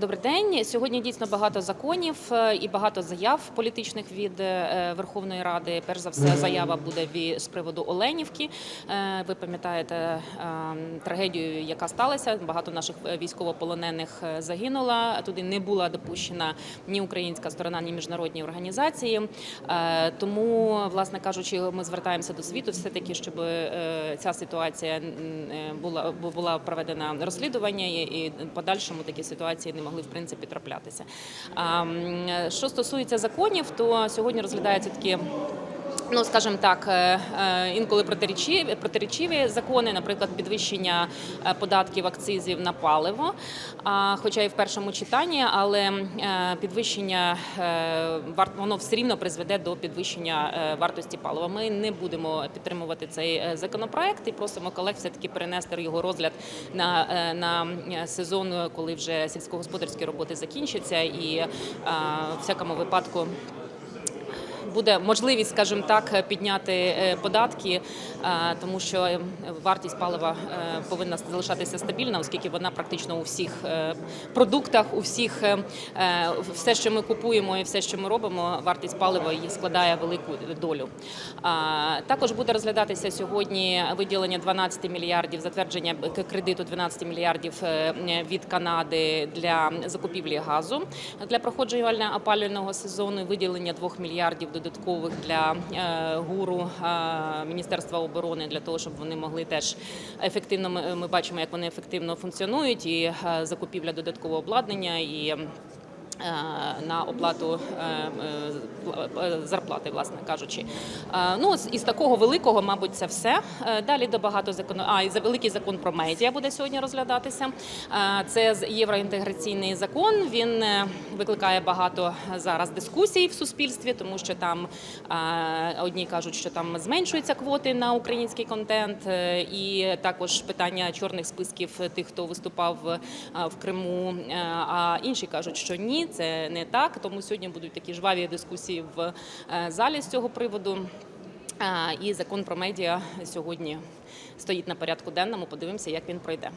Добрий день. Сьогодні дійсно багато законів е, і багато заяв політичних від е, Верховної Ради. Перш за все, заява буде з приводу Оленівки. Е, Ви пам'ятаєте трагедію, яка сталася. Багато наших військовополонених загинуло. Туди не була допущена ні українська сторона, ні міжнародні організації. Тому, власне кажучи, ми звертаємося до світу, все таки, щоб ця ситуація була була проведена розслідування і і подальшому такі ситуації не могли в принципі траплятися. А, Що стосується законів, то сьогодні розглядаються такі. Ну, скажімо так, е, е, інколи протирічиві, протирічиві закони, наприклад, підвищення е, податків акцизів на паливо, хоча і в першому читанні, але підвищення воно все рівно призведе до підвищення вартості палива. Ми не будемо підтримувати цей законопроект і просимо колег все таки перенести його розгляд на, на сезон, коли вже сільськогосподарські роботи закінчаться, і в всякому випадку буде можливість, скажімо так, підняти е, податки, е, тому що е, вартість палива повинна залишатися стабільна, оскільки вона практично у всіх продуктах, у всіх все, що ми купуємо і все, що ми робимо, вартість палива її складає велику долю. Також буде розглядатися сьогодні виділення 12 мільярдів, затвердження кредиту 12 мільярдів від Канади для закупівлі газу для проходження опалювального сезону, виділення 2 мільярдів додаткових для е, гуру е, Міністерства оборони для того, щоб вони могли теж ефективно. Ми, бачимо, як вони ефективно функціонують, і е, закупівля додаткового обладнання і. Е, На оплату е, е, зарплати, власне кажучи, ну із такого великого, мабуть, це все. Далі до багато закону. А і за великий закон про медіа буде сьогодні розглядатися. Це євроінтеграційний закон. Він викликає багато зараз дискусій в суспільстві, тому що там одні кажуть, що там зменшуються квоти на український контент, і також питання чорних списків тих, хто виступав в Криму. А інші кажуть, що ні, це не так. Тому сьогодні будуть такі жваві дискусії в е, залі з цього приводу. Е, І закон про медіа сьогодні стоїть на порядку денному. Подивимося, як він пройде.